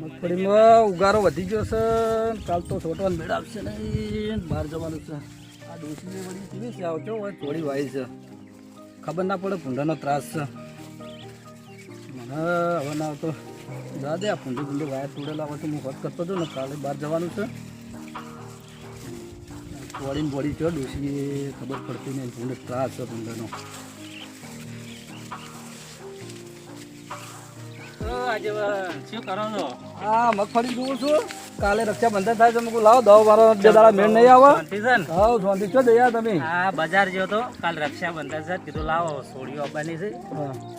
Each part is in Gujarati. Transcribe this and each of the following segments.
મગફળીમાં ઉગારો વધી ગયો છે. કાલ તો છોટવાનું મેળ આવશે નહીં. બહાર જવાનું છે. આ ડોસીને વળી કેવી છે. આવજો હોય? થોડી વાય છે. ખબર ના પડે, ભૂંડાનો ત્રાસ છે. મને હવે ના આવતો. જા દે આ ભૂંડી ભૂંડી વાયર તોડેલા હોય તો હું હોત કરતો હતો ને કાલે બહાર જવાનું છે. વળીને વળી છે ડોસી ખબર પડતી નહીં. ભૂંડે ત્રાસ છે ભૂંડાનો. શું કરો છો? હા મગફળી જોઉં છું. કાલે રક્ષાબંધન થાય છે મૂકું લાવો દવા બારો બે દાડા મેળ નહીં આવે. શાંતિ છે ને? હાઉ શાંતિ છો દયા તમે? હા બજાર ગયો તો કાલ રક્ષાબંધન છે કીધું લાવો સોડીઓ આપવાની છે.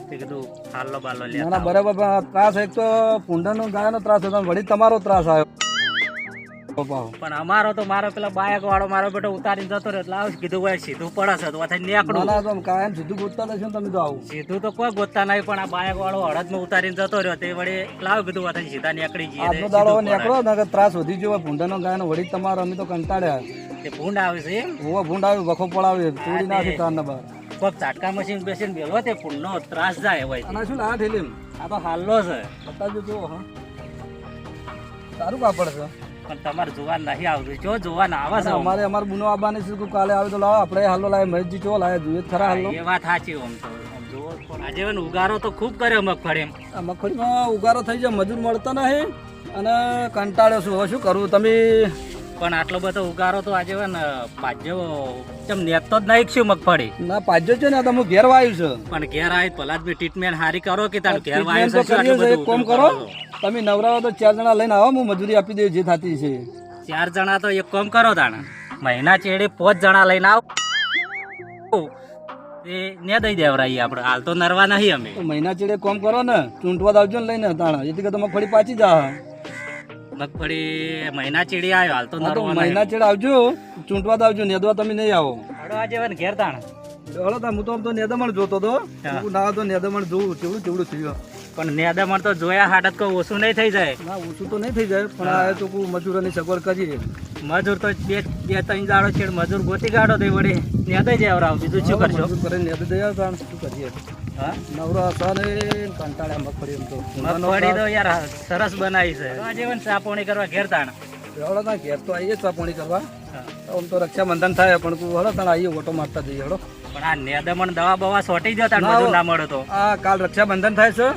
તે કીધું હાલો બાલો લે ના બરાબર ત્રાસ એક તો પૂંડાનો ગાયનો ત્રાસ હતો વળી તમારો ત્રાસ આવ્યો. પણ અમારો તો મારો પેલા બાયક વાળો મારો બેટો ઉતારીને જતો રહ્યો એટલે આવું કીધું ભાઈ સીધું પડે છે તો આ નીકળું. કાયમ સીધું ગોતતા નથી તમે તો આવું. સીધું તો કોઈ ગોતતા નહીં પણ આ બાયક વાળો હળદમાં ઉતારીને જતો રહ્યો તે વળી લાવ કીધું આ સીધા નીકળી જઈએ આજનો દાડો નીકળો ને ત્રાસ વધી ગયો હોય ભૂંડાનો ગાયનો વળી તમારો અમે તો કંટાળ્યા. તે ભૂંડ આવે છે એમ? હોવા ભૂંડ આવે વખો પડાવે તોડી નાખે કારના બહાર કોક ઝાટકા મશીન બેસીને બેલો તે ભૂંડનો ત્રાસ જાય હોય. અને આ શું આ ઠેલીમ આ તો હાલ્લો છે. બતાવજો જો હા. સારું કાપડ છે. પણ તમારે જોવા નહીં આવતું. જો જોવા ના આવે છે અમારે અમારે બુનો આવવાની છે કાલે આવે તો લાવો આપણે હાલો લાવે મહેશજી ચો લાવે જોઈએ જ ખરા હાલો. એ વાત સાચી આમ તો. જ. આજે ઉગારો તો ખૂબ કર્યો મગફળી મગફળીમાં ઉગારો થઈ જાય મજૂર મળતા નહીં અને કંટાળ્યો છું. હવે શું કરવું તમે પણ આટલો બધો ઉગારો તો આજે પાજો ચમ નેતો જ નહીં છું મગફળી. ના પાજો છે ને તમે ઘેર વાયું છે. પણ ઘેર આવી પેલા જ ટ્રીટમેન્ટ હારી કરો કે તારું ઘેર વાયુ છે. એક બધું કરો. તમે નવરાવો તો ચાર જણા લઈને આવો હું મજૂરી આપી દઉં જે થતી છે. ચાર જણા તો એક કોમ કરો તાણે. મહિના ચેડે પાંચ જણા લઈને આવો. એ ને દઈ દેવરાઈ આપણે હાલ તો નરવા નહીં અમે. મહિના ચેડે કોમ કરો ને ચૂંટવા આવજો ને લઈને તાણા. જેથી કે મગફળી પાછી જા મગફળી મહિના ચીડી આવ્યો. હાલ તો તો મહિના ચીડ આવજો ચૂંટવા આવજો નેદવા તમે નહીં આવો. હાડો આજે વન ઘેર તાણ. હળો તા હું તો આમ તો નેદમણ જોતો તો. હું. ના તો નેદમણ જોઉં કેવડું કેવડું થયું પણ નેદમણ તો જોયા હાડત કોઈ ઓછું નહીં થઈ જાય. ના ઓછું તો નહીં થઈ જાય પણ આ તો મજૂરોની સગવડ કરી મજૂર તો બે બે ત્રણ દાડો છે મજૂર ગોતી કાઢો તો વળી નેદે જ આવરાવ. બીજું શું કરશો? કરે નેદે નેદ દયા શું કરીએ? નવરા હતા ને કંટાળ્યા મગફળી એમ તો. મગફળી તો યાર સરસ બનાવી છે. આજે પણ ચા કરવા ઘેર તાણ. ઘેર તો આવીએ ચા પાણી કરવા. આમ તો રક્ષાબંધન થાય પણ તું હળો તાણ આવીએ ઓટો મારતા જઈએ હળો. પણ આ નેદમણ દવા બવા સોટી જતા ના, ના મળે તો. આ કાલ રક્ષાબંધન થાય છે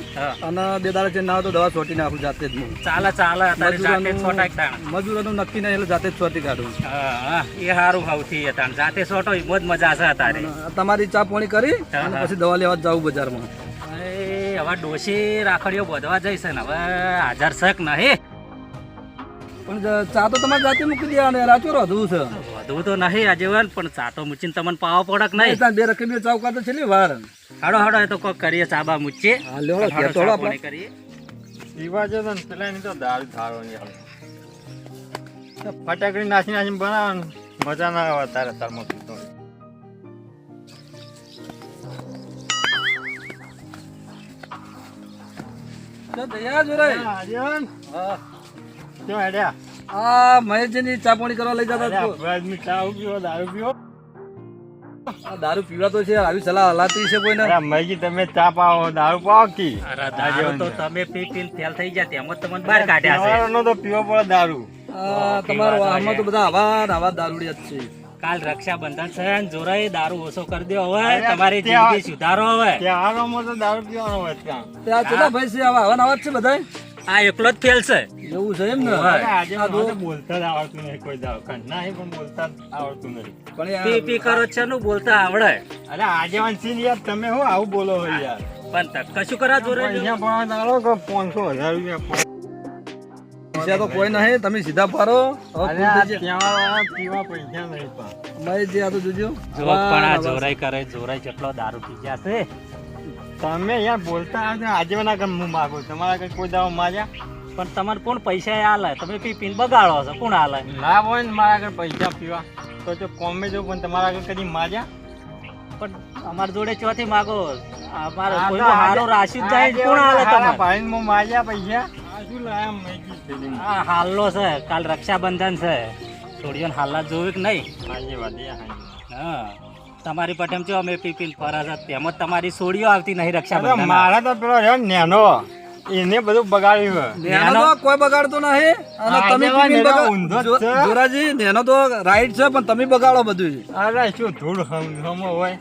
અને બે દાડા છે ના તો દવા છોટી નાખું જાતે જ હું. ચાલે ચાલે અત્યારે જાતે જ મજૂરોનું- તાણ. મજૂરોનું નક્કી નહીં એટલે જાતે જ છોટી કાઢું. હા એ સારું ભાવથી તાણ. જાતે સોટો બહુ જ મજા છે તારે. તમારી ચા પોણી કરી અને પછી દવા લેવા જાવું બજારમાં. હવે ડોશી રાખડીઓ બધવા જઈશે ને હવે હાજર શક નહીં. પણ ચા તો તમારે જાતે મૂકી દે અને રાચો રોધવું છે. વધુ તો નહીં આજે વાર પણ ચા તો મૂચીને તમને પાવો પડક નહીં. બે રકમી ચાવ કાઢો છેલ્લી વાર. હાડો હાડો એ તો કોક કરીએ ચાબા મૂચીએ હા લેવડો તો આપણે. કરીએ. પીવા જતો ને પેલા એની તો દાળ ધારો નહીં ફટાકડી નાસી નાસીને બનાવે મજા ના આવે તારે તારમાં પીતો દયા જોરાય. હા, કેમ હેડ્યા? આ મહેશજીની ચા પાણી કરવા લઈ જતા. આપણે ચા પીવો, દારૂ પીવો. દારૂ પીવા તો છે આવી સલાહ હલાતી છે કોઈને. અરે, મયજી તમે ચા પાવો દારૂ પાવો કી? દારૂ તો તમે પી પી ફેલ થઈ ગયા તેમ જ તમને બહાર કાઢ્યા છે. તો પીવો પડે દારૂ. તમારો આમાં તો બધા આવા આવા દારૂડિયા જ છે. કાલ રક્ષાબંધન છે ને જોરાય દારૂ ઓછો કરી દો હવે. તમારી ત્યાં- જિંદગી સુધારો હવે. ત્યાંમાં તો દારૂ પીવાનો હોય ત્યાં. ત્યાં કેટલા ભાઈ છે આવા આવા છે બધા આ એકલો જ ફેલ છે. એવું છે એમ ને? આજે તો બોલતા જ આવડતું નહીં કોઈ કંઠના નહીં પણ બોલતા આવડતું નહીં. પણ પી પી કરો છે નું બોલતા આવડે. અરે આજે વાંચી યાર તમે હું આવું બોલો છો યાર. પણ તક કશું કરા જોરે અહીંયા પણ દાડો કે પાંચસો હજાર રૂપિયા પૈસા તો કોઈ નહીં તમે સીધા. ત્યાં પીવા પૈસા નહીં પણ. આ તો જોજો. જો પણ આ જોરાઈ કરે જોરાઈ કેટલો દારૂ પી ગયા છે. તમે યાર બોલતા આવજો આજે મને આગળ હું માગું તમારા આગળ કોઈ દાવો માજા પણ તમારે કોણ પૈસા આલે? તમે પી પીને બગાડો છો કોણ આલે? ના હોય ને મારા આગળ પૈસા પીવા. તો જો કોમે જો પણ તમારા આગળ કદી માજા પણ અમાર જોડે ચોથી માગો? અમારો કોઈ હારો રાશિદ જાય કોણ આલે તમારે ભાઈને હું માજા પૈસા? આ શું લાયા મેગી? આ હાલ્લો છે કાલ રક્ષાબંધન છે. છોડીઓને હાલા જોયું કે નહીં? હાજી વાદી, હા. તમારી પટેમ છો અમે પી પીને ફરા છે તેમ જ તમારી સોડીઓ આવતી નહીં રક્ષાબંધન મારા તો પેલો રહ્યો નેનો. એને બધું બગાડ્યું નેનો તો કોઈ બગાડતો નહીં. અને તમે બગાડ-. જોરાજી નેનો તો રાઈટ છે પણ તમે બગાડો બધું. અરે શું ધૂળ હમો હોય?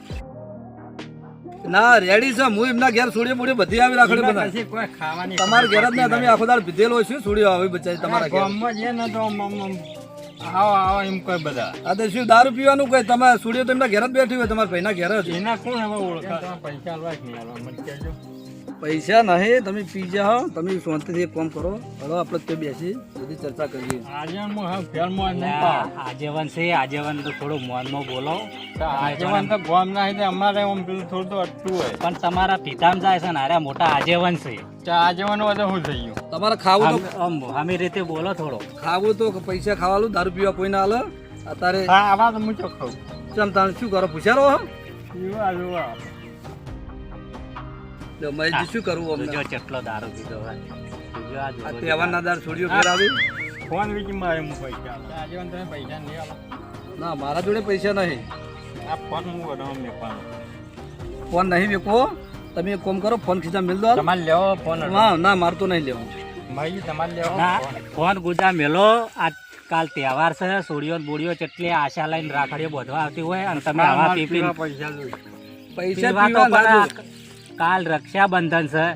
ના રેડી છે. હું એમના ઘેર સુડી બુડી બધી આવી રાખડી બધા કોઈ ખાવાની તમારા ઘેર જ ના તમે આખો દાડ પીધેલો છે સુડીઓ આવી બચાવી તમારા ઘેર. આવો આવો એમ કોઈ બધા. આ તો શું દારૂ પીવાનું કઈ તમે સુડિયો તો એમના ઘેર જ બેઠી હોય તમારા ભાઈના ઘેર જ. એના કોણ હવે ઓળખા પૈસા આલવા નહીં મને કહેજો પૈસા નહીં તમે પી જાઓ તમે શાંતિથી એક કામ કરો. હલો આપણે તે બેસી બધી ચર્ચા કરીએ. નહીં. આજીવન છે આજીવન તો થોડું મોનમાં બોલો. આજેવન તો ગોમ ના એટલે અમારે આમ પેલું થોડું તો અટકું હોય. પણ તમારા પિતામ જાય છે ને અરે મોટા આજીવન છે. આગેવાન હોય શું થઈ ગયું. તમારે ખાવું તો આમ આમી રીતે બોલો થોડો. ખાવું તો પૈસા ખાવાનું દારૂ પીવા કોઈ ના હાલે અત્યારે હા આવા તો હું ચોખ્ખો ચમ તાણ શું કરો પૂછારો હો. યુવા શું કરવું અમને? જો ચટલો દારૂ પીધો હોય. આ. તહેવારના દાર છોડીઓ ઘેર આવી ફોન વીકી મારે હું પૈસા. આગેવાન તમે પૈસા નહીં આવો ના મારા જોડે પૈસા નહીં. આ ફોન હું વધારે મેકવાનો ફોન નહીં વેકો તમે એક કામ કરો ફોન ખીચા મિલ દો તમારે લેવો ફોન ના ના મારે તો નહીં લેવો. ભાઈ તમારે લેવો ફોન. ગુજા મેલો. આ કાલ તહેવાર છે સોડિયો ને બોડિયો કેટલી આશા લઈને રાખડીઓ બોધવા આવતી હોય અને તમે આવા પીપી પૈસા પૈસા કાલ રક્ષાબંધન છે.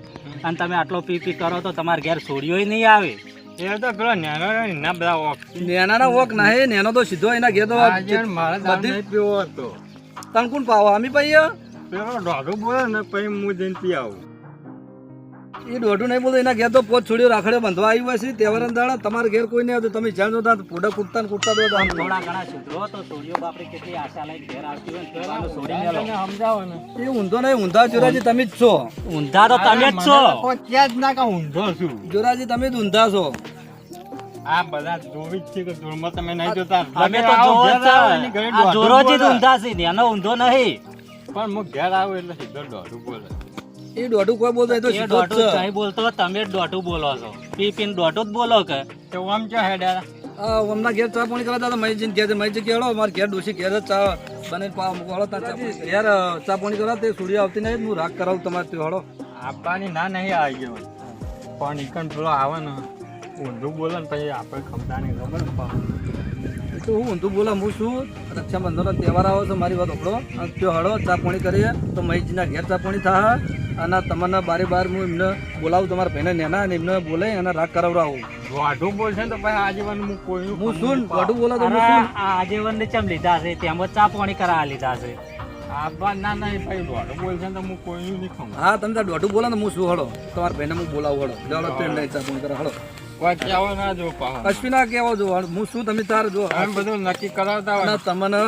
અને તમે આટલો પી પી કરો તો તમારા ઘેર સોડિયો નહીં આવે. એ તો પેલો નાનો ના બધા ઓફ નેનાના વોક નહીં નેનો તો સીધો એના ઘેર તો બધી- પીવો હતો. તણ કોણ પાવો આમી પૈયા? પેલો દોઢું બોલે ને પછી હું જઈને પી આવું. એ દોઢું નહીં બોલતો એના ઘેર તો પોત છોડ્યો રાખડે બંધવા આવી હોય છે તહેવાર દાડા તમારા ઘેર કોઈ નહીં આવતું. તમે જાણ જોતા પોડા કૂટતા ને કૂટતા દો આમ થોડા ઘણા સુધરો તો છોડ્યો બાપરે કેટલી આશા લઈને ઘેર આવતી હોય ને કહેવાનું મેલો સમજાવો ને. એ ઊંધો નહીં ઊંધા જોરાજી તમે જ છો. ઊંધા તો તમે જ છો. ક્યાં જ ના કા ઊંધો છું? જોરાજી તમે જ ઊંધા છો. આ બધા જોવી જ છે કે ધૂળમાં તમે નહીં જોતા. તમે તો જોવો જ ઘેર આવો એની છે. ઘરે આ જોરોજી ઊંધા છે એનો ઊંધો નહીં. પણ હું ઘેર આવું એટલે સીધો દોઢું બોલે. એ દોઢું કોઈ બોલતો એ તો એ સીધો જ દોઢું છે. કઈ બોલતો તમે જ દોઢું બોલો છો. પી પીને દોઢું જ બોલો કે. તો આમ ચો હેડા આ હમણાં ઘેર ચા પાણી કરવા હતા મૈજીન ઘેર મહેશજી કેળો મારે ઘેર ડોસી ઘેર જ ચા બને પાવ મૂકો તા ચા પાણી. ઘેર અ, ચા પાણી કરવા તે સુડિયા આવતી નહીં હું રાગ કરાવું તમારે તે હળો આપવાની ના નહીં આવી ગયો. પણ ઈકન પેલો આવે ને ઊંધું બોલે ને પછી આપણે ખમતા નહીં ખબર ને પાછું. તો હું ઊંધું બોલા હું છું. રક્ષાબંધનનો તહેવાર આવો છે મારી વાત ઓકળો અને त्यो હળો ચા પાણી કરીએ. તો મહેશજીના ઘેર ચા પાણી થાય. અને તમને બારે બાર હું એમને બોલાવું તમારા ભાઈને નેના અને એમને બોલે અને રાગ કરાવડાવું. વાઢું બોલશે ને તો ભાઈ આજીવન હું કોઈ હું શું? વાઢું. બોલા તો આજીવન ને ચમ લીધા છે? તેમ ચા પાણી કરાવવા લીધા છે. હું તમે ત્યાં દોઢું બોલો ને હું શું હળો તમારા ભાઈને હું બોલાવું હળો કરો ચા પાણી કરે હળો કહેવો ના કેવો જો હું શું તમે તાર જો? એમ બધું નક્કી કરાવતા હોય. તમને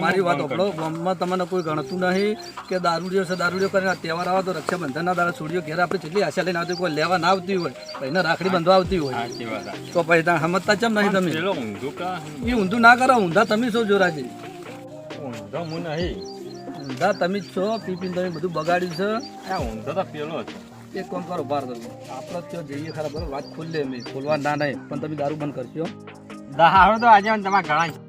મારી વાત ઓપડો ગામમાં તમને કોઈ ગણતું નહીં કે દારૂડિયો છે દારૂડિયો કરીને તહેવાર આવે તો રક્ષાબંધનના દાડા છોડીઓ ઘેર આપણે કેટલી આશા લઈને આવતી કોઈ લેવા ના આવતી હોય ભાઈને રાખડી બંધવા આવતી હોય. તો પછી સમજતા ચમ નહીં તમે? એ ઊંધું ના કરો ઊંધા તમે છો જોરાજી. ઊંધો હું નહીં. ઊંધા તમે જ છો પીપીને તમે બધું બગાડ્યું છે. ઊંધો તો પેલો છે એક કામ કરો? બહાર તમે આપણે ત્યાં જઈએ ખરા બરાબર? વાત ખુલ્લે અમે ખોલવા ના નહીં પણ તમે દારૂ બંધ કરશો. દહાડો તો આજે તમારા ઘણા.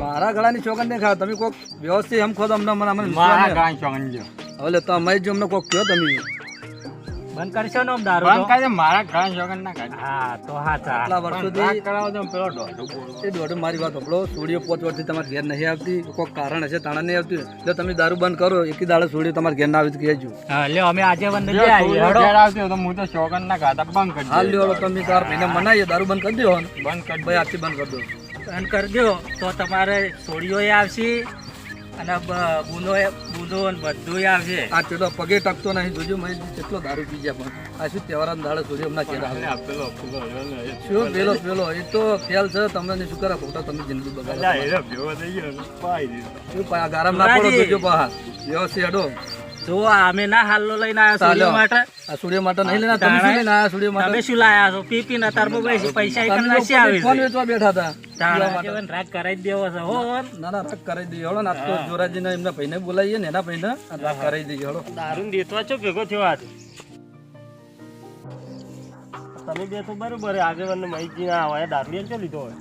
મારા ગળાની ચોગન નહીં ખાવ તમે કોઈક વ્યવસ્થિત એમ ખો તો અમને મને મારા ગળાની ચોગન જો. હવે તો અમે જો અમને કોઈક કહો તમે. બંધ કરશો ને આમ દારૂ બંધ કરી મારા ઘણા જોગન ના કાઢ હા તો હા ચા આટલા વર્ષોથી કરાવો તો પેલો દોઢું એ દોઢ મારી વાત સાંભળો. સોડીઓ પોચ વર્ષથી તમારે ઘેર નહીં આવતી. કોઈ કારણ હશે તાણા નહીં આવતી. જો તમે દારૂ બંધ કરો એકી દાડે સોડીઓ તમારે ઘેર ના આવી તો કહેજો. હા લ્યો અમે આજે બંધ લઈ આવી હેડો. ઘેર આવતી તો હું તો ચોકન ના કાઢ બંધ કરી હાલ લ્યો તમે તાર ભાઈને મનાઈએ દારૂ બંધ કરી દો બંધ કરી ભાઈ આજથી બંધ કરી દો. બંધ કરજો તો તમારે સોડિયોય આવશે અને બ- બુંદોય બુંદો ને બધુંય આવશે. આ ચેટલો પગે ટકતો નહીં. જોજો મેં કેટલો દારૂ પી ગયા પણ. આ શું તહેવારના દાડે સુધી હમણાં ઘેર આવે પેલો પેલો શું? પેલો પેલો એ તો ખ્યાલ છે તમને શું કરે ખોટા તમે જિંદગી બગાડો. ગારામાં ના પડો જોજો બહાર. વ્યવસ્થિત હેડો જો અમે ના હાલો લઈને આવ્યા. સોડિયો માટે. આ સોડીઓ માટે નહીં લેના તમે શું લઈને આવ્યા માટે? તમે શું લાયા છો? પી પી તારમાં પૈસા પૈસા એકન નથી આવી ફોન વેચવા બેઠા હતા માટે. રાગ કરાઈ દેવો છે. હો ના ના રાગ કરાઈ દઈએ. હળો ના તો જોરાજીને એમના ભાઈને બોલાવીએ ને એના ભાઈને રાગ કરાવી દઈએ. હળો. દારૂ દેતવા છો ભેગો થયો આજ? તમે બે તો બરોબર આગેવાન માહિતી ના હોય દારૂડિયા ક્યાં લીધો હોય.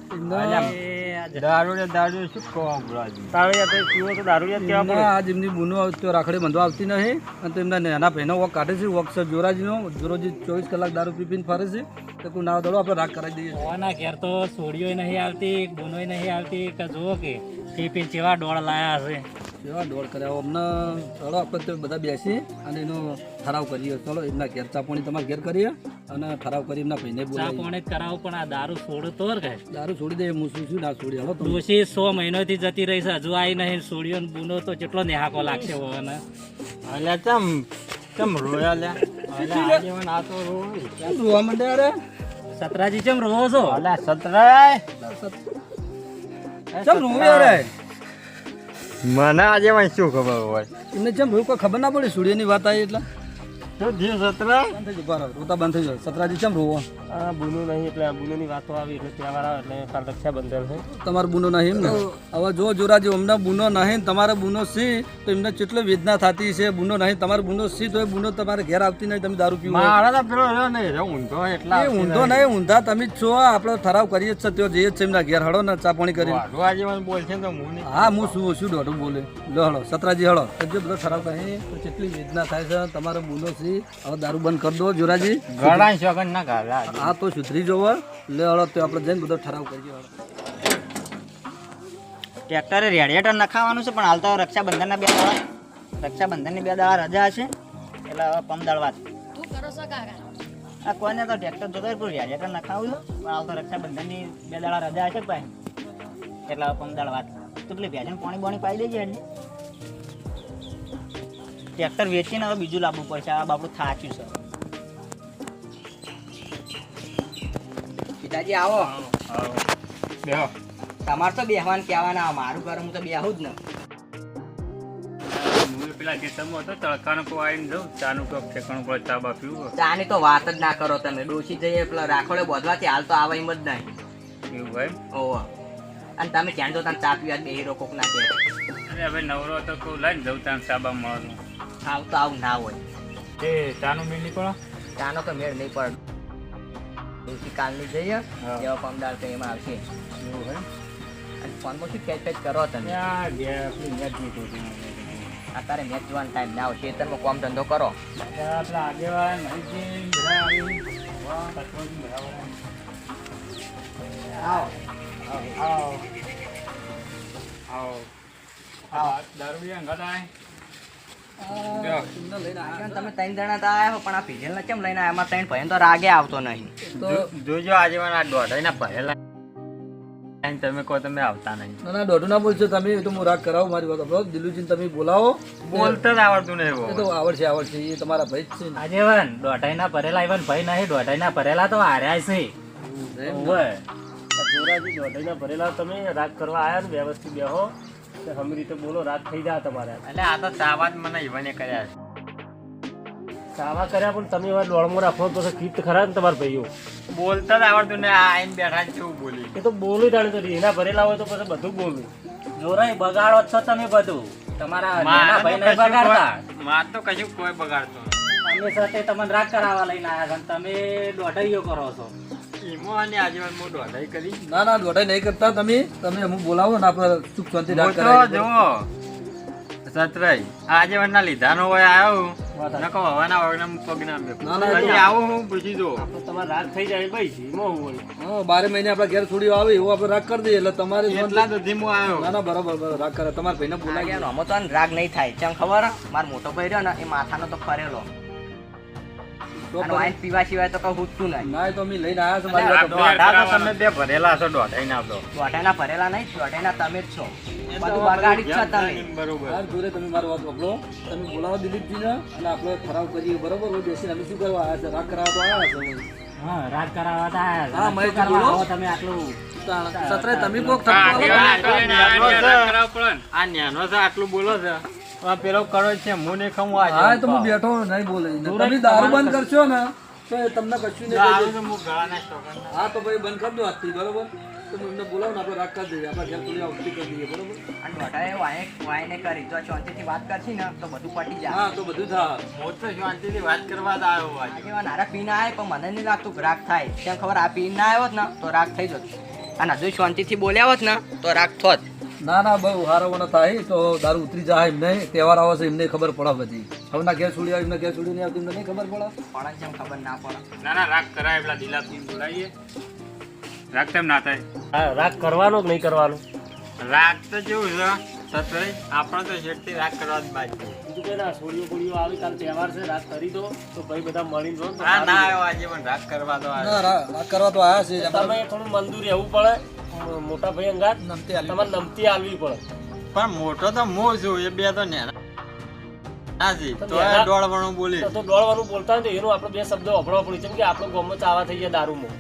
દારૂ શું કહો બુરાજી તો પીવો તો દારૂડિયા કહેવા એમના આજ એમની બુનો તો રાખડે બંધવા આવતી નહીં. અને તો એમના નાના ભાઈનો વોક કાઢે છે વોક છે જોરાજીનો. જોરાજી ચોવીસ કલાક દારૂ પી પીને ફરે છે. તો કોઈ ના દડો આપણે રાખ કરાવી દઈએ. ઘેર તો સોડીઓય નહીં આવતી ગુનોય નહીં આવતી. કે જુઓ કે ટિફિન ચેવા ડોળ લાયા હશે. કેવા દોડ કર્યા અમને ચાલો આપણે તો બધા બેસી અને એનો ઠરાવ કરીએ. ચાલો એમના ઘેર ચાપણી તમારે ઘેર કરીએ અને ઠરાવ કરી એમના ભાઈને ચા પાણી જ પણ આ દારૂ છોડો તો કે દારૂ છોડી દે હું શું શું ના છોડી. હવે ડોશી સો મહિનોથી જતી રહી છે હજુ આવી નહીં છોડ્યો ને બુનો તો કેટલો નેહાકો લાગશે ઓને અલ્યા ચમ ચમ રોયા લ્યા આ તો રોવા માંડે અરે સતરાજી ચમ રોવો છો? અલ્યા સતરાય. ચમ રોવે અરે મને આજે શું ખબર હોય. એમને જેમ કોઈ ખબર ના પડી, સૂર્યની વાત આવી એટલે. શું થયું સતરાય બંધ થઈ ગયું. રોતા બંધ થઈ ગયો. સતરાજી ચમ રોવો? આ બુનો નહીં એટલે આ બુનોની વાતો આવી એટલે તહેવાર આવે એટલે કાલ રક્ષાબંધન છે. તમારો બુનો નહીં એમ ને? હવે જો જોરાજી અમને બુનો નહીં તમારે બુનો સી તો એમને કેટલી વેદના થતી છે? બુનો નહીં તમારે બુનો સી તો એ બુનો તમારે ઘેર આવતી નહીં તમે દારૂ પીવો. મારા તો પેલો રહ્યો નહીં રહ્યો ઊંધો એટલા એ ઊંધો નહીં. ઊંધા તમે જ છો. આપણો ઠરાવ કરીએ જ છે તેઓ જઈએ જ છે એમના ઘેર. હળો ને ચા પાણી કરી વાઢું આગેવાન બોલ છે તો હું હા હું શું શું દોઢું બોલે? લો હળો. સતરાજી હળો. બધો ઠરાવ કરી કેટલી વેદના થાય છે તમારો બુનો સી હવે દારૂ બંધ કરી દો જોરાજી. ગળા શોગન ના કાઢા આ તો સુધરી જવો. લે હળો તો આપણે જઈને બધો ઠરાવ કરીએ હળો. ટ્રેક્ટરે રેડિયેટર નખાવાનું છે પણ હાલ તો રક્ષાબંધનના બે દાડા રક્ષાબંધનની બે દાડા રજા હશે એટલે હવે પમદાળ આ કોને તો ટ્રેક્ટર જોતો પણ રેડિયેટર નખાવું છે? પણ હાલ તો રક્ષાબંધનની બે દાડા રજા હશે ભાઈ. એટલે હવે પમદાળ વાત તો પેલી ભેજન પાણી બોણી પાઈ દેજે હજી. ટ્રેક્ટર વેચીને હવે બીજું લાવવું પડશે. આ બાપડું થાચ્યું છે. પિતાજી આવો. બેહો. તમારે તો બેહવાન કહેવાના મારું ઘર હું તો બેહું જ ને. હું પેલા ખેતરમાં હતો તડકાનો કોઈ આવીને જઉં ચાનું કોક ઠેકાણું પડે ચા બા પીવું ચાની તો વાત જ ના કરો તમે. ડોસી જઈએ પેલા રાખોડે બોધવાથી હાલ તો આવા એમ જ નહીં. એવું ભાઈ ઓહો. અને તમે ક્યાં જો તમે ચા પીવા બે કોક ના કે અરે હવે નવરો હતો કહું લાઈને જઉં ત્યાં ચા બા મળવાનું. આવ તો આવું ના હોય. એ ચાનો મેળ નહીં પડે? ચાનો તો મેળ નહીં પડે. ડોસી કાલની જઈએ. જેવા પમદાર તો એમાં આવશે. એવું હોય અને ફોનમાં શું કેચ પેચ કરો તમે? અત્યારે મેચ જોવાનો ટાઈમ ના હોય. ખેતરમાં કોમ ધંધો કરો. આપણા આગેવાન આવી. આવો આવો આવો. દારૂ બી અંગત આય એમને લઈને આવ્યા. કેમ તમે ત્રણ જણા તો આવ્યા હો પણ આ પીજલને કેમ લઈને આવ્યા ત્રણ ભાઈ તો રાગે આવતો નહીં. તો જોજો આગેવાન આ દોઢાઈ ભરેલા તમે કહો તમે આવતા નહીં. ના ના દોઢું ના બોલશો તમે તો હું રાગ કરાવો મારી વાત દિલુજીને તમે બોલાવો. બોલતા જ આવડતું નહીં એ. તો આવડશે આવડશે એ તમારા ભાઈ જ છે આજે દોઢાઈ ના ભરેલા ઇવન ભાઈ નહીં દોઢાઈ ના ભરેલા તો હાર્યા છે. દોઢાઈના ભરેલા તમે રાગ કરવા આવ્યા ને વ્યવસ્થિત બેહો. તો રીતે બોલો રાત થઈ જાય તમારે. એટલે આ તો ચાવા જ મને ઈવને કર્યા છે. સાવા કર્યા પણ તમે હવે દોડમો રાખો તો કીટ ખરા ને તમારા ભાઈઓ. બોલતા જ આવડતું ને આ આઈને બેઠા કેવું બોલી એ તો બોલું જાણે તો રીના ભરેલા હોય તો પછી બધું બોલું. જોરાય બગાડો છો તમે બધું. તમારા નાના ભાઈ નહીં બગાડતા. માર તો કશું કોઈ બગાડતો અમે સાથે તમને રાગ કરાવવા લઈને આવ્યા છે તમે દોઢાઈઓ કરો છો. ઈમો અને આગેવાન હું દોઢાઈ કરી. ના ના દોઢાઈ નહીં કરતા. તમે તમે અમુક બોલાવો ને આપણે સુખ શાંતિ રાગ હું તો કરાવીએ. જુઓ. સતરાઈ. આગેવાન ના લીધા નો હોય આવ્યો નકો હવાના વગર પગ ના ના, ના, એ તો- હજી આવું હું પૂછી જો તમારે રાગ થઈ જાય ભાઈ ધીમો હોય બારે મહિને આપણા ઘેર છોડીઓ આવે એવો આપણે રાગ કરી દઈએ. એટલે તમારે એટલા સુધી હું આવ્યો ના ના બરાબર બરાબર રાગ કરે તમારા ભાઈને બોલાવી ગયા આમાં તો રાગ નહીં થાય. કેમ ખબર? મારો મોટો ભાઈ રહ્યો ને એ માથાનો તો ફરેલો. તો વાઈન પીવા સિવાય તો કઈ હુજતું નહીં. ના તો અમે લઈને આવ્યા છે મારી વાત સાંભળો. દોઢા તો તમે બે ભરેલા છો દોઢાઈ ના ભરેલા નહીં દોઢાઈના તમે જ છો. બધું બગાડી જ છો તમે. બરોબર. જોડે તમે મારો વાત તમે બોલાવો દિલીપજીને અને આપણે ખરાબ કરીએ બરોબર? બેસીને અમે શું કરવા આવ્યા છે? રાગ કરાવવા તો આવ્યા છે હા કરાવવા બોલો. તમે આટલું? સત્રે તમે કોક આ ન્યાનો છે. આ ન્યાનો છે આટલું બોલો છે. આ પેલો કરો છે હું નહીં ખમું હા તો હું બેઠો નહીં બોલે. તમે દારૂ બંધ કરશો ને તો તમને કશું નહીં ના. હા તો ભાઈ બંધ કરી દો આજથી બરોબર? તો હું એમને બોલાવું ને આપણે રાગ કરી દઈએ. આપણે ઘેર થોડી આવતી કરી દઈએ બરોબર? અને દોઢાએ વાય વાયને કરી. જો શાંતિથી વાત કરશી ને તો બધું પટી જાય. હા તો બધું થાય. હું તો શાંતિથી વાત કરવા જ આવ્યો આજે. આગેવાન પીને આવે પણ મને નહીં લાગતું રાગ થાય. તેમ ખબર આ પીને ના આવ્યો ને તો રાગ થઈ જત. અને હજુ શાંતિથી બોલ્યા હોત ને તો રાગ થોત. ના ના બહુ હારો મને થાય તો દારૂ ઉતરી જાય એમને તહેવાર આવે છે એમને ખબર પડે બધી. હવે ના ઘેર છોડી આવે એમને ઘેર છોડી નહીં આવતી એમને નહીં ખબર પડે. પણ ખબર ના પડે. ના ના રાગ કરાય પેલા દિલાપસિંહ બોલાવીએ. રાગ કેમ ના થાય. રાગ કરવાનો કે નહીં કરવાનો? રાગ તો કેવું છે સતરાઈ આપણે તો શેઠથી રાગ કરવા જ બીજું ના સોળીઓ બોળીઓ આવી કાલ તહેવાર છે રાગ કરી દો તો ભાઈ બધા મળીને ને. ના આવ્યો આજે પણ રાગ કરવા તો આવ્યો. રાગ કરવા તો આવ્યા છે તમે થોડું મંદુર રહેવું પડે મોટા ભાઈ અંગાત તમારે નમતી આલવી પડે. પણ મોટો તો મો છું એ બે તો નેના ના તો તો બોલી તો તો બોલતા હોય તો એનું આપણે બે શબ્દો પડી. જેમ કે આપણો ગામમાં ચાવા થઈ દારૂમાં.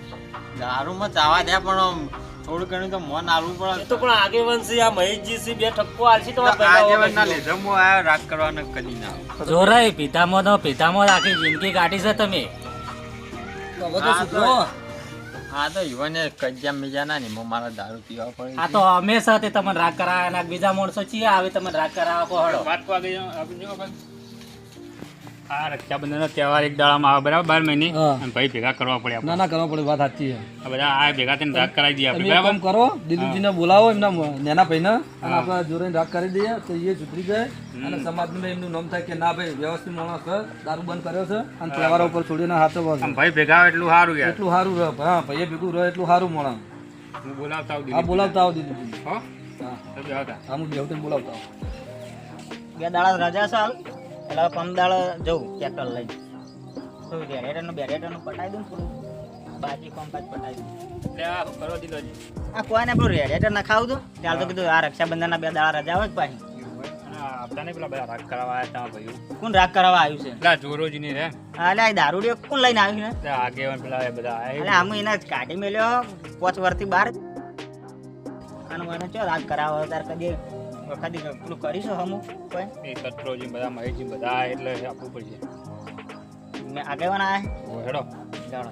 દારૂમાં ચાવા દે પણ આમ થોડું ઘણું તો મન આલવું એ તો પણ આગેવાન છે આ મહેશજી છે બે ઠપકો આલશી તો આજે ના લીધે હું આવ્યો રાગ કરવાનો કદી ના આવું. જોરાઈ પિતામાં તો આખી જિંદગી કાઢી છે તમે. તો હવે તો હા, સુધરો. હા તો યુવાને કજ્યા બીજા ના નહીં મારા દારૂ પીવા પડે હા તો અમે તે તમને રાગ કરાવ્યા બીજા માણસો છીએ આવે તમને રાગ કરાવવા પડો વાત આ રક્ષાબંધન તહેવાર એક દાડામાં આવે બરાબર? બાર મહિને. અને ભાઈ ભેગા કરવા પડે ના ના કરવા પડે વાત સાચી છે. બધા આ ભેગા થઈને રાગ કરાવી દઈએ આપણે બરાબર? કરો દિલીપજીને બોલાવો એમના મ- ભાઈને અને આપણે જોડે રાગ કરી દઈએ તો એ સુધરી જાય અને સમાજનું એમનું નામ થાય કે ના ભાઈ વ્યવસ્થિત માણસ છે દારૂ બંધ કર્યો છે અને તહેવારો ઉપર છોડીને હાથો ભાઈ ભેગા એટલું સારું એટલું સારું રહે હા ભાઈએ ભેગું રહે એટલું સારું હું બોલાવતા આવું હા બોલાવતા આવો દિલીપજી. હા. હા. હું બોલાવતા બે દાડા રજા સાલ. એટલે પમદાળ જવું ટ્રેક્ટર લઈને. તો રેડિયેટરનું બેરેટરનું પટાઈ દઉં પૂરું કોમ કોમ્પાસ પટાઈ દઉં. આ શું કોઈને પેલું રેડિયેટર નખાવું હતું ત્યાર તો કીધું આ રક્ષાબંધનના બે દાડા રજા હોય પાછી? પેલા બધા રાગ કરાવવા આવ્યા હતા ભાઈઓ. કોણ રાગ કરાવવા આવ્યું છે? જોરોજી ની રે. એટલે આ દારૂડિયો કોણ લઈને આવ્યું ને પેલા આગેવાન પેલા બધા એટલે આમ એને કાઢી મેલ્યો પોચ વર્ષથી બહાર અને મને ચો રાગ કરાવવા તાર કદી કદી પેલું કરીશું હમું. કોઈ? સત્રોજી બધા મહેશજી બધા એટલે આપવું પડશે. મેં આગેવાન ઓ હેડો. જાણો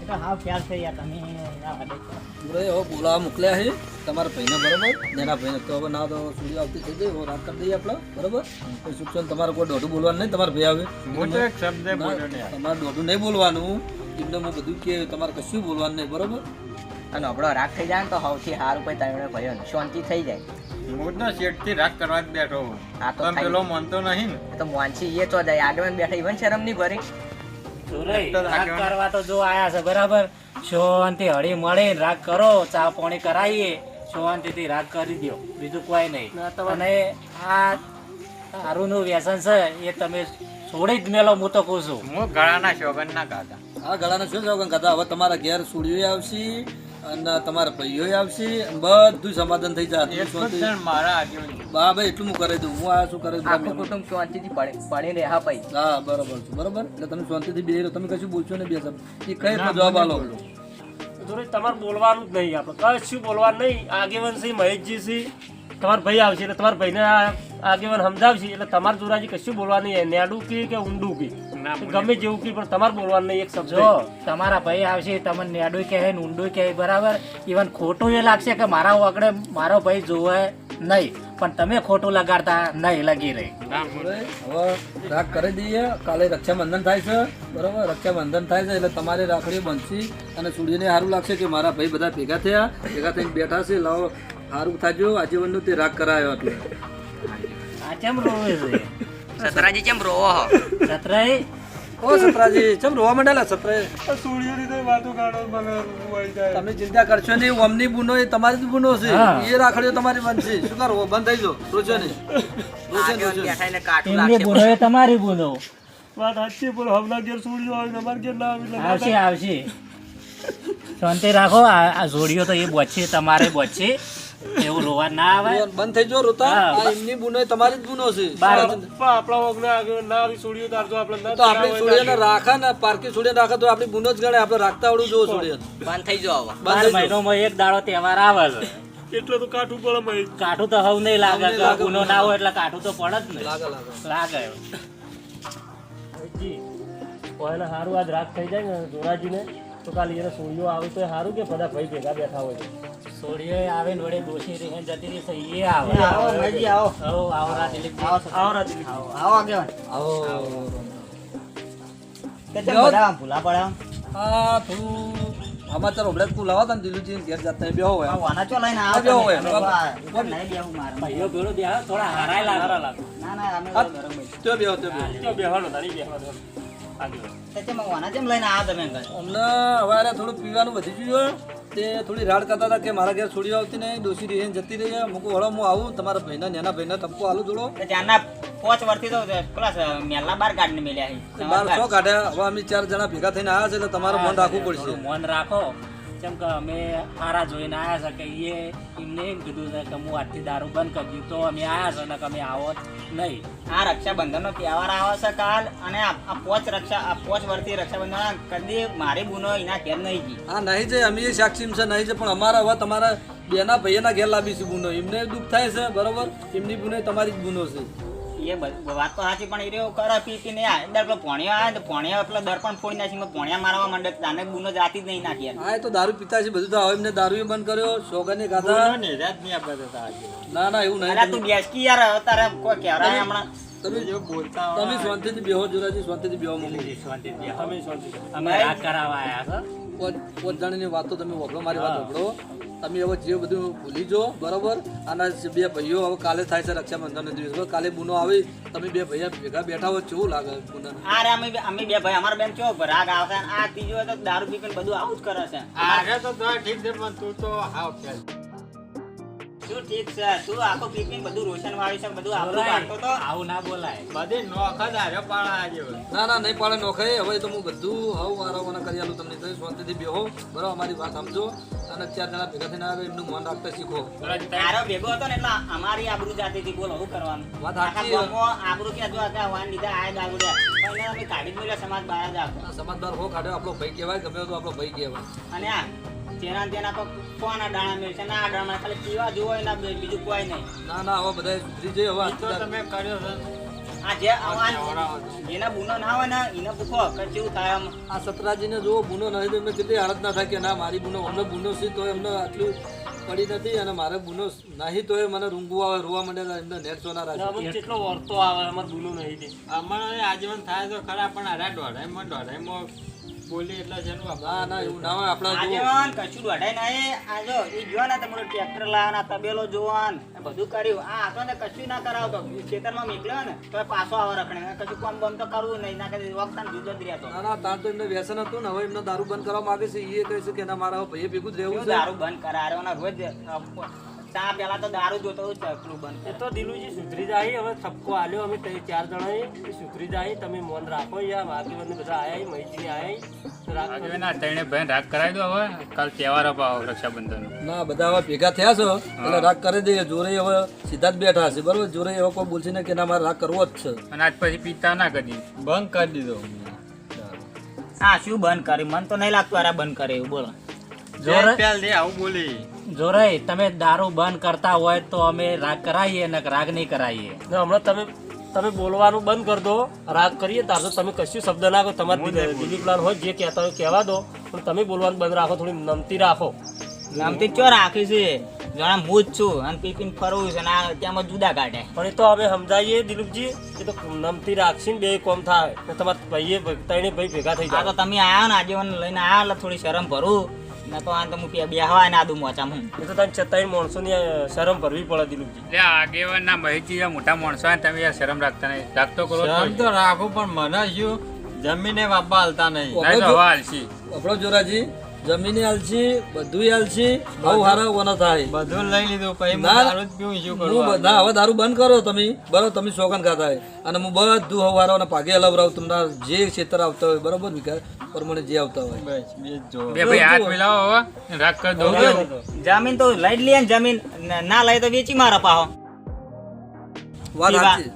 એ ખ્યાલ છે યાર તમે હવે બોલાવા મોકલ્યા છે. તમારા ભાઈને બરોબર? નેના ભાઈને તો હવે ના તો સુધી આવતી થઈ ગઈ. રાત કરી દઈએ આપણે. બરોબર? કોઈ તમારે કોઈ દોઢું બોલવાનું નહીં? તમારે ભાઈ આવે. હું શબ્દ. તમારે દોઢું નહીં બોલવાનું. એમને હું બધું કે તમારે કશું બોલવાનું નહીં. બરોબર? અને આપણો રાગ થઈ જાય ને તો સૌથી સારું પછી તમે ભયો શાંતિ થઈ જાય. હું તો શેઠથી રાગ કરવા જ બેઠો આ તો પેલો માનતો નહીં ને? તો મોનસી એ તો જાય. આગળ બેઠા ઈવન શરમ નહીં ભરી. રાગ કરવા તો જો આયા છે બરાબર? શાંતિ હળી મળે રાગ કરો ચા પાણી કરાવીએ શાંતિથી રાગ કરી દો બીજું કોઈ નહીં. અને આ દારૂનું વ્યસન છે એ તમે છોડી જ મેલો હું તો કહું છું. હું ગળાના શોગન ના ગાતા આ ગળાના શું શોગન ગાતા હવે તમારા ઘેર સુડીઓ આવશે અને તમારા ભાઈઓ આવશે બધું સમાધાન થઈ જાય. મારા ભાઈ એટલું હું કરી દઉં. હું આ શું કરી દઉં? આખું કુટુંબ શાંતિથી પડી પડી હા ભાઈ. હા બરોબર છે બરોબર? એટલે તમે શાંતિથી બે રહો. તમે કશું બોલશો ને બે શબ્દ. એ કઈ જવાબ આલો. તમારે બોલવાનું જ નહીં આપણે. કશું બોલવાનું નહીં. આગેવાન છે મહેશજી છે તમારા ભાઈ આવશે એટલે તમારા ભાઈને આગેવાન સમજાવશે. એટલે તમારે જોરાજી કશું બોલવાનું નહીં. નેડું કે કે ઊંડું કે ગમે જેવું કે પણ તમારે બોલવાનું નહીં એક શબ્દ. જો તમારા ભાઈ આવશે તમને નેડું કહે ને ઊંડું કહે બરાબર? ઇવન ખોટું એ લાગશે કે મારા આગળ મારો ભાઈ જોવે નહીં પણ તમે ખોટું લગાડતા નહીં લગી રહી. હવે રાખ કરી દઈએ. કાલે રક્ષાબંધન થાય છે બરાબર? રક્ષાબંધન થાય છે એટલે તમારે રાખડી બનશી અને સૂર્યને સારું લાગશે કે મારા ભાઈ બધા ભેગા થયા ભેગા થઈને બેઠા છે લાવો સારું થાજો આજીવનનું તે રાખ કરાયો એટલે. આ કેમ રોવે છે? સતરાજી કેમ રોવો હો સતરાઈ? ઓ સતરાજી ચમ રોવા માંડેલા સતરાય સૂર્યોની તો વાતો કાઢો મને આવી જાય. તમે ચિંતા કરશો નહીં ઓમની બુનો એ તમારી જ બુનો છે. એ રાખડ્યો તમારી બનશે. શું કરો બંધ થઈ જો રોજો નહીં. રોજો એમની લાગશે. એ તમારી બુનો. વાત સાચી પણ હમણાં ઘેર સુળિયો આવે ને અમારે ઘેર ના આવે આવશે આવશે. શાંતિ રાખો આ આ જોડીઓ તો એ બચશે તમારે બચશે એવું રોવા ના આવે? બંધ થઈ જો રોતા? આ એમની ગુનો તમારી જ ગુનો છે. આપણા વગના આગળ ના આવી છોડ્યો આપણે ના તો આપણે રાખા ને પારકી સૂર્ય રાખે તો આપણી ગુનો જ ગણે આપણે રાખતા આવડું જોવો સૂર્ય બંધ થઈ જો હવે. બાર મહિનોમાં એક દાડો તહેવાર આવે છે. એટલે તો કાઠું પડે મહી કાઠું તો હવ નહીં લાગે ગુનો ના હોય એટલે કાઠું તો પડે જ નહીં. લાગે લાગે. લાગે. કોઈને સારું આજ રાત થઈ જાય ને જોરાજીને. તો કાલે એને સોળીઓ આવે તો સારું કે બધા ભાઈ ભેગા બેઠા હોય? સોડીએ આવે ને વડે ડોશી રહે જતી રહી સહી આવે. આવો ભાઈજી આવો. આવો આવો રાજી. આવો આવો રાજી આવો. આવો આગેવાન આવો. કે બધા ભૂલા પડ્યા આ થોડું સમાચાર હમણાં તું લાવો ને દિલુજી ઘેર જતા બેહો હોય વાના ચો લઈને આ આવો હોય. અમે આ ઉપર નહીં બેહવું મારે. ભાઈઓ ભેળો બે થોડા હારાય લાગે. ના ના અમે તો ગરમ જ. તો બેહો તો બેહો. બેહવાનો તારી બેહવાનો. અમને હવે થોડું પીવાનું વધી ગયું તે થોડી રાડ કરતા હતા કે મારા ઘેર છોડી આવતી નહીં ડોસી રહી જતી રહી મૂકું હળો હું આવું તમારા ભાઈના નેના ભાઈના ટપકો આલું જોડો. ત્યાંના પોચ વર્ષથી તો પેલા મેલા બાર કાઢીને મેલ્યા છે. બાર સો કાઢ્યા હવે અમે ચાર જણા ભેગા થઈને આવ્યા છે એટલે તમારે મન રાખવું પડશે. મન રાખો. કેમ કે અમે હારા જોઈને આવ્યા છે કે એ એમને એમ કીધું છે કે હું આજથી દારૂ બંધ કરી દીધું. તો અમે આવ્યા છે ને કે અમે આવો નહીં. આ રક્ષાબંધનનો તહેવાર આવે છે કાલ અને આ પોચ રક્ષા આ પોચ વર્ષથી રક્ષાબંધન કદી મારી બુનો એના ઘેર નહીં ગઈ. હા, નહીં છે અમે સાક્ષી છે, નહીં છે પણ અમારા હવે તમારા બેના ભાઈના ઘેર લાવીશું ગુનો એમને દુઃખ થાય છે, બરોબર? એમની ગુનો તમારી જ ગુનો છે. એ વાત તો સાચી પણ એ રહ્યો કરે પી પી અંદર પેલો ભોણિયો આવે તો ભોણિયો પેલો દર્પણ ફોડી નાખી ભોણિયા મારવા માંડે તાને બુનો જાતી જ નહીં નાખી હા તો દારૂ પીતા છે બધું તો હવે એમને દારૂ બંધ કર્યો શોગને ખાધા. ને રાત નહીં એવું નહીં. તું બેસકી યાર હવે તારે કોઈ કહેવાય હમણાં. તમે જો બોલતા તમે શાંતિથી બેહો જોરાજી શાંતિથી બેહો મમ્મી શાંતિથી તમે શાંતિ અમે રાગ કરાવવા આવ્યા છે. પોત પોત જાણીની વાતો તમે વખડો મારી વાત વખડો તમે હવે જે બધું ભૂલી જો બરોબર? આના બે ભાઈઓ હવે કાલે થાય છે રક્ષાબંધનનો દિવસ. કાલે બુનો આવી તમે બે ભાઈઓ ભેગા બેઠા હોય કેવું લાગે બુનાને? આ અમે અમે બે ભાઈ અમારા બેન કેવો રાગ આવશે? આ ત્રીજો તો દારૂ પી બધું આવું જ કરે છે. આરે તો તો ઠીક છે પણ તું તો હાવ શું ઠીક છે? તું આખો પી બધું રોશન વાળી છે બધું આપણું કાઢતો તો? આવું ના બોલાય. બધી નોખ જ આવ્યો પાડા આજે ના ના નહીં પાડે નોખાય હવે તો હું બધું હવ વારવાના કરી આલું તમને તમે શાંતિથી બેહો. બરાબર અમારી વાત સમજો. અને ચાર જણા ભેગા થઈને આવે એમનું મન રાખતા શીખો. તારો? ભેગો હતો ને એટલે અમારી આબરૂ જાતિથી બોલો શું કરવાનું. વાત આખા સાચી આબરૂ ક્યાં જો હતા? વાન લીધા આય દારૂડિયા પણ અમે કાઢી જ સમાજ બહાર જ સમાજ આ સમાજદાર હો કાઢ્યો. આપણો ભાઈ કહેવાય ગમે તો આપણો ભાઈ કહેવાય. અને આ તેના ને તેના તો કોના દાણા મેળશે ના દાણા ખાલી પીવા જોવો એના બીજું કોઈ નહીં. ના ના હવે બધા ત્રીજે હવે તો તમે કર્યો છે. આ જે આવા ગુનો ના હોય ને એને પૂછો કે કેવું થાય આ સતરાજીને જુઓ ગુનો નથી તો એમને કેટલી હાલત ના થાય કે ના મારી ગુનો અમને ગુનો છે તો એમને આટલું પડી નથી અને મારે ગુનો નહીં તો મને રૂંગવું આવે રોવા માંડે એમને નેટ સોના રાખે. કેટલો વર્તો આવે અમારે ગુનો નહીં અમારે આજીવન થાય તો ખરા પણ હારા દોઢાઈમાં દોઢાઈમાં બોલી એટલે છે ને ના એવું ના હોય આપણા આગેવાન કશું વઢાય ના એ આ જો એ જો ને તમારો ટ્રેક્ટર લાવવાના તબેલો જોવાન. બધું કર્યું. આ હતો ને કશું ના કરાવતો. ખેતરમાં નીકળ્યો ને તો પાછો આવો રખડે. કશું કામ બંધ તો કરવું નહીં. ના કરી વખત જુદો જ રહેતો. ના ના તાર તો એમને વ્યસન હતું ને હવે એમને દારૂ બંધ કરવા માંગે છે. એ કહે છે કે ના મારા ભાઈએ ભેગું જ રહેવું દારૂ બંધ કરાવ્યો ને? રોજ ચા પેલા તો દારૂ જોતો હતું ચકલું બંધ એ તો દિલુજી સુધરી જાય હવે ઠપકો આલ્યો અમે ચાર જણા સુધરી જાય તમે મન રાખો યાર આગેવાન બધા આયા મહિતી આયા તો રાખ આજે ના ત્રણે બહેન રાગ કરાવી દો હવે કાલ તહેવાર અપાવો રક્ષાબંધન ના બધા હવે ભેગા થયા છો એટલે રાગ કરી દઈએ જોરે હવે સીધા જ બેઠા હશે બરોબર? જોરે હવે કોઈ બોલશે ને કે ના મારે રાગ કરવો જ છે. અને આજ પછી પીતા ના કદી બંધ કરી દીધો. હા શું બંધ કર્યું? મન તો નહીં લાગતું અરે બંધ કરે એવું બોલો. જોરે પેલ દે આવું બોલી. જોરે તમે દારૂ બંધ કરતા હોય તો અમે રાગ કરાવીએ ને રાગ નહીં કરાવીએ હમણાં તમે તમે બોલવાનું બંધ કરી દો રાગ કરીએ તાર તો તમે કશું શબ્દ ના કહો તમારે બીજી પ્લાન હોય જે કહેતા હોય કહેવા દો પણ તમે બોલવાનું બંધ રાખો થોડી નમતી રાખો. નમતી ચો રાખી છે? જણા હું જ છું અને પીપીન ફરવું છે ને આ ત્યાંમાં જુદા કાઢે. પણ એ તો અમે સમજાવીએ દિલીપજી એ તો નમતી રાખશે ને બે કોમ થાય તમારા ભાઈએ ત્રણે ભાઈ ભેગા થઈ જાય તો તમે આયા ને આજે મને લઈને આયા એટલે થોડી શરમ ભરું. ને તો આ તો હું બે બેહવા ને આદુ મોચામ હું. એ તો તમે છતાંય માણસોની અ, શરમ ભરવી પડે એટલે આગેવાન ના મહિતી મોટા માણસો હોય તમે યાર શરમ રાખતા નહીં. રાખતો કરો શરમ તો રાખું પણ મને શું? જમીને બાપા હાલતા નહીં. નહીં તો આપણો જોરાજી જમીને આલસી બધું આલસી બહુ સારા વનો થાય. બધું લઈ લીધું પછી દારૂ પીવું શું હું બધા હવે દારૂ બંધ કરો તમે. બરોબર તમે સોગન ખાતા હોય. અને હું બધું હવારો અને પાગે હલાવરાવ તમને જે ક્ષેત્ર આવતા હોય બરોબર વિકાસ પ્રમાણે જે આવતા હોય. બે જ જો બે ભાઈ હાથ મિલાવો હવે રાગ કરી દો. જમીન તો લઈ લે ને જમીન ના લઈ તો વેચી મારા પાહો. વાત સાચી.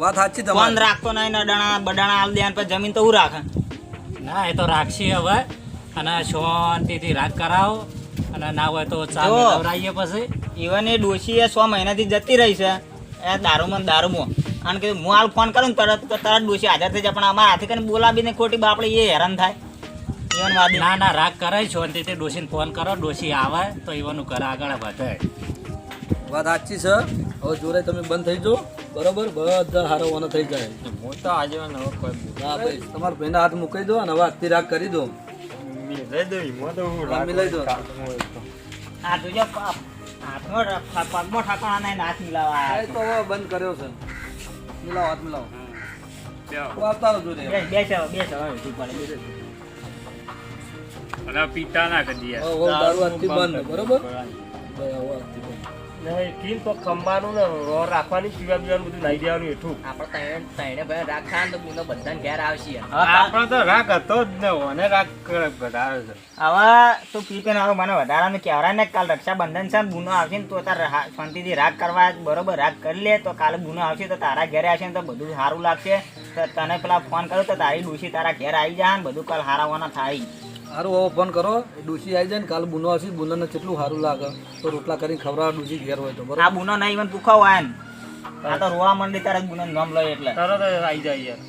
વાત સાચી તમારી. રાખતો નહીં ને ડણા બડાણા આલ દે પર પછી જમીન તો હું રાખે? ના એ તો રાખશી હવે. અને શાંતિથી રાગ કરાવો. અને ના હોય તો ચા જો. પછી. ઈવન એ ડોશી એ સો મહિનાથી જતી રહી છે. એ દારૂમાં ને દારૂમાં. કારણ કે હું હાલ ફોન કરું તરત તરત ડોશી હાજર થઈ જાય. પણ અમારા હાથે કરીને બોલાવીને ખોટી બાપડી એ હેરાન થાય. ઈવન વાદી. ના ના રાગ કરે શાંતિથી ડોશીને ફોન કરો. ડોશી આવે તો ઈવાનું ઘર આગળ વધે. વાત સાચી છે. હવે જોડે તમે બંધ થઈ જાઓ. બરોબર? બધા હારો થઈ જાય. હું તો આજે નવો ભાઈ તમારા ભાઈના હાથ મૂકી દો અને હવે આજથી રાગ કરી દો. મિલાઈ દઉં એમાં તો હું હા, મિલાઈ દો. કાઢું હોય તો. આ જોજો પગમાં ઠાકણા નહીં નાથ મિલાવા. તો બંધ કર્યો છે. મિલાવો હાથ મિલાવો. બેસ બેસ હવે. અને પીતા ના કરી દારૂ આજથી બંધ બરોબર. નહીં કીન તો ખંભાનું ને રો રાખવાની પીવા પીવાનું બધું નાઈ દેવાનું એઠું આપણે તૈણ તૈણે ભાઈ રાખ ને તો ગુનો બધાને ઘેર આવશે. આપણો તો રાખ હતો જ ને મને રાખ કરે છે હવે તું પી પીને મને વધારાનું કહેવાય. ને કાલ રક્ષાબંધન છે ને ગુનો આવશે ને તો તાર શાંતિથી રાગ કરવા બરોબર રાગ કરી લે તો કાલે ગુનો આવશે તો તારા ઘરે આવશે ને તો બધું સારું લાગશે. તો તને પેલા ફોન કર્યો તો તારી ડોશી તારા ઘેર આવી જાય ને બધું કાલ હારાવાના થાય. સારું હવે ફોન કરો. એ ડૂસી આવી જાય ને કાલ બુનો આવશે બુનોને કેટલું સારું લાગે. તો રોટલા કરીને ખવડાવવા ડૂસી ઘેર હોય તો બરોબર? આ બુનો નહીં ઇવન પૂખો આય ને આ તો રોવા માંડી તારે બુનો નામ લઈ એટલે. તરત આવી જાય યાર.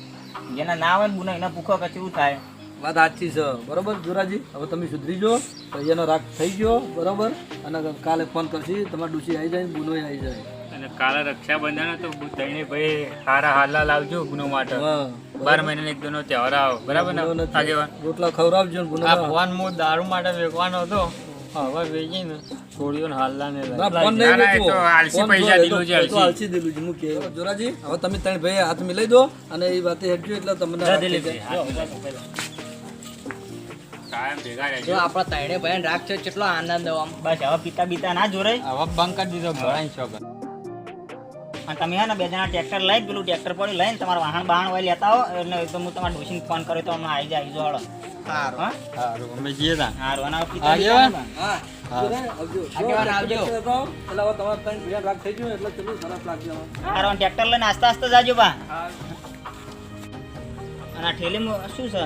જેના ના હોય ને બુનો એના પૂખો કે શું થાય. વાત સાચી છે બરોબર? જોરાજી હવે તમે સુધરી જો એનો રાગ થઈ ગયો બરોબર? અને કાલે ફોન કરશી તમારે ડૂસી આવી જાય ને બુનો આવી જાય. અને કાલે રક્ષાબંધન તો તઈને ભાઈ સારા હાલા લાવજો ગુનો માટે. બાર મહિના એક દોનો તહેવાર આવો. બરાબર ને? આગેવાન. રોટલા ખવડાવજો આ ભગવાન હું દારૂ માટે વેકવાનો હતો. હવે વેચી ને છોડીઓને ને હાલા ના, આલસી પૈસા દીધું છે, તો આલસી. દીધું છે, હું. જોરાજી હવે તમે ત્રણ ભાઈ હાથ મિલાઈ દો અને એ વાતે હેડજો એટલે તમને આપડા જો આપણા ત્રણે ભાઈ રાખ છે કેટલો આનંદ આમ બસ હવે પિતા બીતા ના જોરાય. હવે બંધ કરી દીધો ભરાઈ શકો અને તમે હે ને બે જણા ટ્રેક્ટર લઈ પેલું ટ્રેક્ટર પડ્યું લઈને તમારા વાહન બહાણ હોય લેતા હો એટલે તો હું તમારા ડોશીને ફોન કર્યો તો હમણાં આવી જાય જોડો. સારું. અમે જઈએ તા. હારું અને ટ્રેક્ટર લઈને આસ્તે આસ્તે જાજો બા. અને આ ઠેલીમાં શું છે?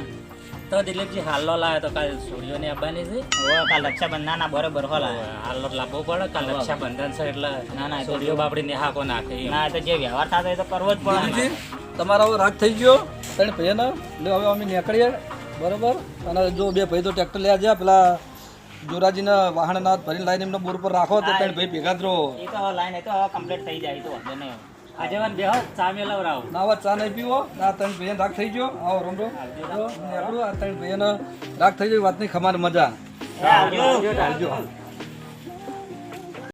તો દિલીપજી હાલનો લાવે તો કાલ છોડીઓને આવવાની છે. હવે કાલ રક્ષાબંધન ના ના બરોબર હોલા હાલનો લાવવો પડે કાલ રક્ષાબંધન છે એટલે ના, ના, સૂર્યો બાપડી નેહાકો નાખે. ના તો જે વ્યવહાર થતો એ તો કરવો જ પડે. તમારો હવે રાગ થઈ ગયો ત્રણ ભાઈઓને. એટલે હવે અમે નીકળીએ બરોબર? અને જો બે ભાઈ તો ટ્રેક્ટર લેવા ગયા પેલા જોરાજીના વાહનના ભરીને લાઈન એમના બોર પર રાખો તો ત્રણ ભાઈ ભેગા જ રહો. એ તો લાઈન એ તો કમ્પ્લીટ થઈ જાય તો વાંધો નહીં. આગેવાન બેહો ચા મેલવરાવો. ના આવા ચા નહીં પીવો. આ ત્રણ ભાઈઓને રાખ થઈ ગયો. આવો રમરો નીકળો આ ત્રણ ભાઈઓને રાખ થઈ ગયો. વાતની ખમાર મજા. આવજો આવજો